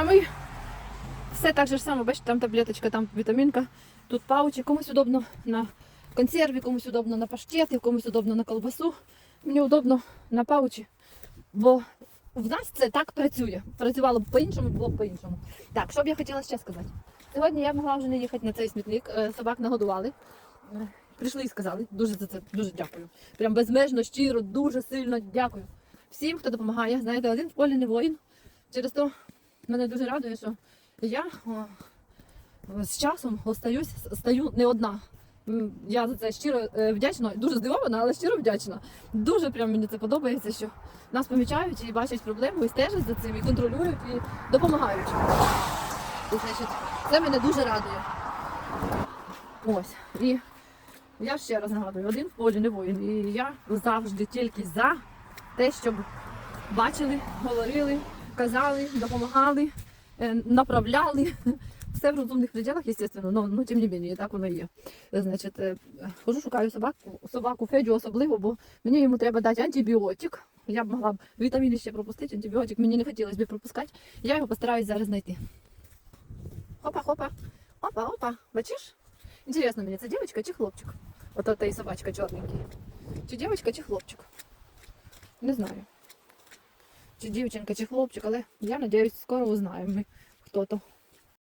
А ми все так же само, бачите, там таблеточка, там вітамінка, тут паучі, комусь удобно на консерві, комусь удобно на паштети, комусь удобно на колбасу. Мені удобно на паучі, бо в нас це так працює. Працювало б по-іншому, було б по-іншому. Так, що б я хотіла ще сказати? Сьогодні я могла вже не їхати на цей смітник, е, собак нагодували. Е, Прийшли і сказали. Дуже за це дуже дякую. Прям безмежно, щиро, дуже сильно дякую. Всім, хто допомагає. Знаєте, один в полі не воїн. Через то мене дуже радує, що я з часом остаюсь, стаю не одна. Я за це щиро е, вдячна, дуже здивована, але щиро вдячна. Дуже прям мені це подобається, що нас помічають і бачать проблему, і стежать за цим, і контролюють, і допомагають. І, значить, це мене дуже радує. Ось. І я ще раз нагадую, один в полі не воїн. І я завжди тільки за те, щоб бачили, говорили, казали, допомагали, е, направляли. Все в розумних пределах, естественно, но, но тим не менее, так воно і є. Значить, е, хожу, шукаю собаку, собаку Федю особливо, бо мені йому треба дати антибіотик. Я б могла б вітаміни ще пропустити, антибіотик мені не хотілося б пропускати. Я його постараюсь зараз знайти. Хопа, хопа, опа, опа, бачиш? Інтересно мені, це дівчинка чи хлопчик? Ото та і собачка чорненький. Чи дівчинка, чи хлопчик? Не знаю. Чи дівчинка, чи хлопчик, але я надіюсь, скоро узнаємо ми, хто то.